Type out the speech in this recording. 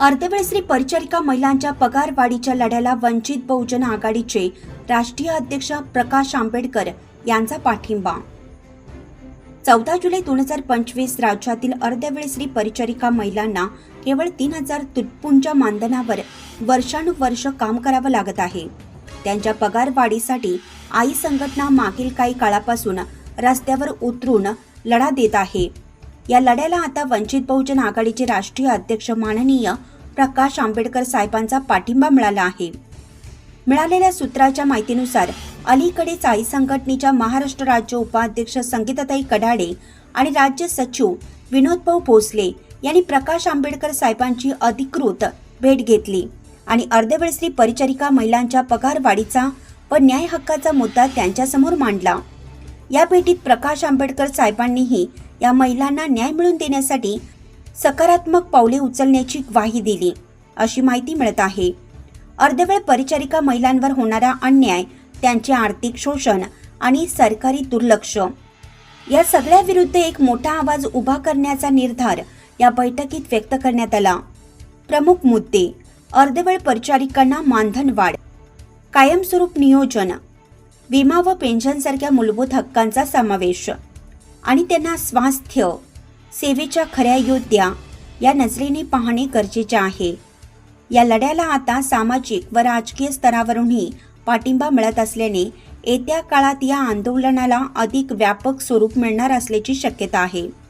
अर्धवेळ श्री परिचारिका महिलांच्या पगारवाढीच्या लढ्याला वंचित बहुजन आघाडीचे राष्ट्रीय अध्यक्ष प्रकाश आंबेडकर यांचा पाठिंबा. चौदा जुलै दोन हजार पंचवीस राज्यातील अर्धवेळ श्री परिचारिका महिलांना केवळ तीन हजार तुटपुंच्या मानधनावर वर्षानुवर्ष काम करावं लागत आहे. त्यांच्या पगारवाढीसाठी आई संघटना मागील काही काळापासून रस्त्यावर उतरून लढा देत आहे. या लढ्याला आता वंचित बहुजन आघाडीचे राष्ट्रीय अध्यक्ष माननीय प्रकाश आंबेडकर साहेबांचा पाठिंबा मिळाला आहे. मिळालेल्या सूत्राच्या माहितीनुसार अलीकडेच आई संघटनेच्या महाराष्ट्र राज्य उपाध्यक्ष संगीताताई कडाडे आणि राज्य सचिव विनोदभाऊ भोसले यांनी प्रकाश आंबेडकर साहेबांची अधिकृत भेट घेतली आणि अर्धवेळ स्त्री परिचारिका महिलांच्या पगारवाढीचा व न्याय हक्काचा मुद्दा त्यांच्यासमोर मांडला. या भेटीत प्रकाश आंबेडकर साहेबांनीही या महिलांना न्याय मिळवून देण्यासाठी सकारात्मक पावले उचलण्याची ग्वाही दिली. अशी माहिती मिळत आहे. अर्धवेळ परिचारिका महिलांवर होणारा अन्याय त्यांचे आर्थिक शोषण आणि सरकारी दुर्लक्ष. या सगळ्याविरुद्ध एक मोठा आवाज उभा करण्याचा निर्धार या बैठकीत व्यक्त करण्यात आला. प्रमुख मुद्दे. अर्धवेळ परिचारिकांना मानधन वाढ. कायमस्वरूप नियोजन. विमा व पेन्शनसारख्या मूलभूत हक्कांचा समावेश. आणि त्यांना स्वास्थ्य सेवेच्या खऱ्या योद्ध्या या नजरेने पाहणे गरजेचे आहे. या लढ्याला आता सामाजिक व राजकीय स्तरावरूनही पाठिंबा मिळत असल्याने येत्या काळात या आंदोलनाला अधिक व्यापक स्वरूप मिळणार असल्याची शक्यता आहे.